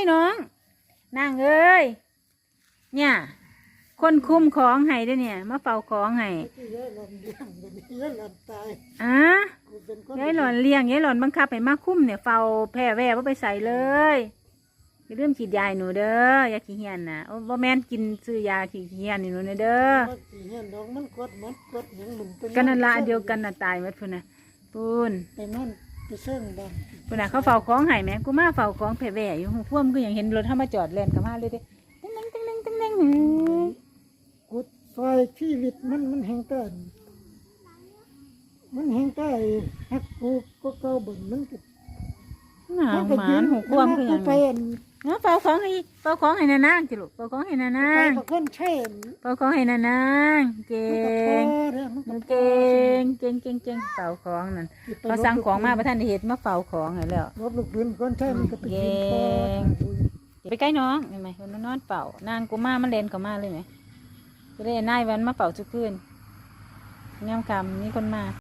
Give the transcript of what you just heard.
ไอ้น้องนางเอ้ยเนี่ย คนคุมของให้เด้วยเนี่ยมาเฝ้าของให้ที่ยายหลอนเลี้ยงเดี๋ยวนี้ยายหลอนตายอะกูเป็นคนยายหลอนเลี้ยงยายหลอนบังคับให้มาคุ้มเนี่ยเฝ้าแพร่แว่ว่าไปใส่เลยอย่าลืมฉีดยาให้หนูเด้ออยาขี้เหียนนะโอ้บ่แม่นกินซื้อยาขี้เหียนนี่หนูนะเด้อ ว่าสิเห็นดอกมันกดมันกดหยังมันเป็นกันนั่นละอันเดียวกันน่ะตายหมดพุ่นน่ะปูน ไปนั่น ไปเสื่องบ้านพุ่นน่ะเขาเฝ้าของให้แหม่กูมาเฝ้าของแพร่แว่อยู่หูพ่วมก็ยังเห็นรถเข้ามาจอดแล่นกับมาเลยเด้ตึ้งตึ้งตึ้งตึ้งตึ้งตึ้งกูซอยชีวิตมันมันแหงเกินมันแหงเกินฮักกูก็เก่าบ่นมันก็หนาวหมานหูพ่วมก็ยังไปอันเนาะเฝ้าของให้เฝ้าของให้นานางจิลูกเฝ้าของให้นานาไปงกับคนใช่เฝ้าของให้นานางเก่ งเก่งเก่งเก่งเฝ้าของนั่นสิไปเขาสั่งของมาประท่านได้เห็ดมาเฝ้าของให้แล้วรบลูกปืนคนใช่มันก็ไปกินพออย่าไปใกล้น้องเห็นไหมมันนอนเฝ้านางกูมามันเล่นเขามาเลยไหมจะได้นายวันมาเฝ้าทุกคืนงามคำมีคนมา